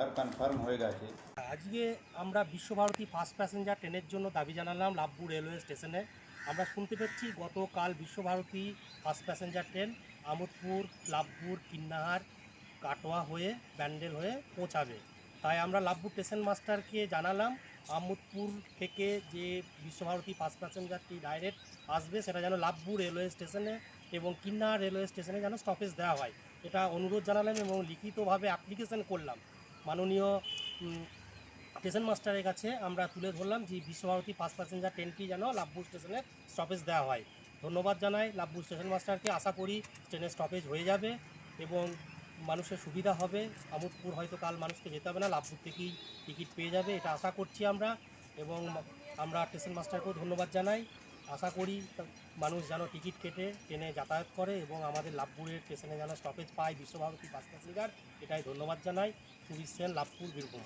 আর confirm হয়ে গেছে। আজকে আমরা বিশ্বভারতী ফার্স্ট প্যাসেঞ্জার ট্রেনের জন্য দাবি জানালাম লাভপুর রেলওয়ে স্টেশনে আমরা শুনতে পাচ্ছি গতকাল Visva Bharati fast passenger train Amodpur, Labhpur, Kirnahar, Katwa হয়ে, ব্যান্ডেল হয়ে পৌঁছাবে। তাই আমরা লাভপুর স্টেশন মাস্টারকে জানালাম, আমোদপুর থেকে যে বিশ্বভারতী ফার্স্ট প্যাসেঞ্জারটি ডাইরেক্ট আসবে, সেটা যেন লাভপুর রেলওয়ে স্টেশনে এবং কিন্নাহার রেলওয়ে স্টেশনে যেন স্টপেজ দেওয়া হয়। এটা অনুরোধ জানালাম এবং লিখিতভাবে অ্যাপ্লিকেশন করলাম। মাননীয় স্টেশন মাস্টারের কাছে আমরা তুলে ধরলাম যে বিশ্বভারতী ফার্স্ট প্যাসেঞ্জার ট্রেনটি যেন লাভপুর স্টেশনে স্টপেজ দেওয়া হয়। ধন্যবাদ জানাই লাভপুর স্টেশন মাস্টারকে। আশা করি ট্রেনের স্টপেজ হয়ে যাবে এবং মানুষের সুবিধা হবে। আমোদপুর হয়তো কাল মানুষকে যেতে হবে না, লাভপুর থেকেই টিকিট পেয়ে যাবে, এটা আশা করছি আমরা। এবং আমরা স্টেশন মাস্টারকেও ধন্যবাদ জানাই। আশা করি মানুষ যেন টিকিট কেটে ট্রেনে যাতায়াত করে এবং আমাদের লাভপুরের স্টেশনে যেন স্টপেজ পায় বিশ্বভারতী বাস প্যাসেঞ্জার এটাই ধন্যবাদ জানাই। টুরিস্ট সেন, লাভপুর, বীরভূম।